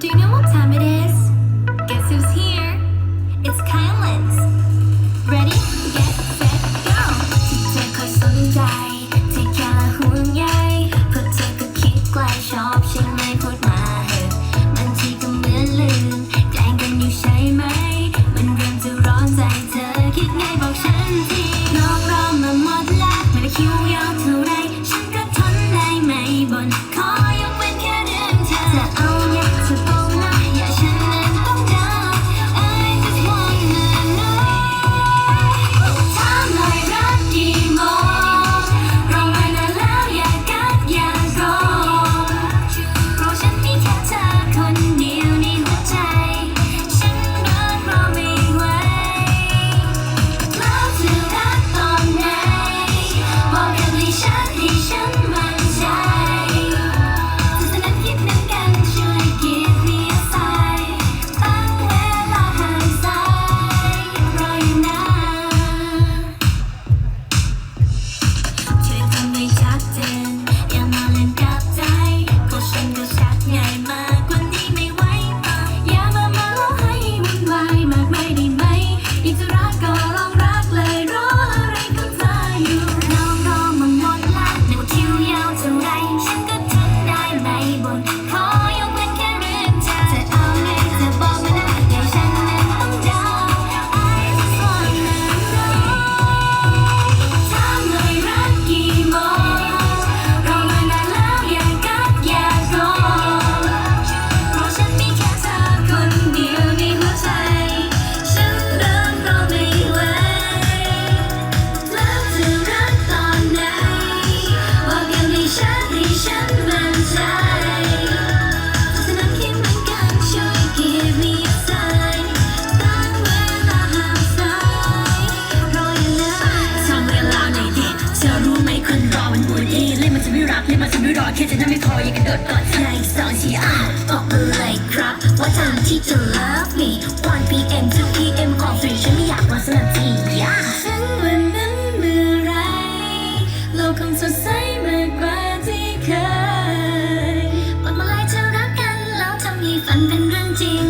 Do you know ไม่รอแค่เธอนั้นไม่พอยังกระโดดกอดเธออีกสองทีอะบอกมาเลยครับ ว่าทางที่จะ love me 1 p.m. 2 p.m. ของฟรีฉันไม่อยากมาสักนาทีอะถึงวันนั้นเมื่อไรโลกคงสดใสมากกว่าที่เคยบอกมาเลยเธอรักกันแล้วทำให้ฝันเป็นเรื่องจริง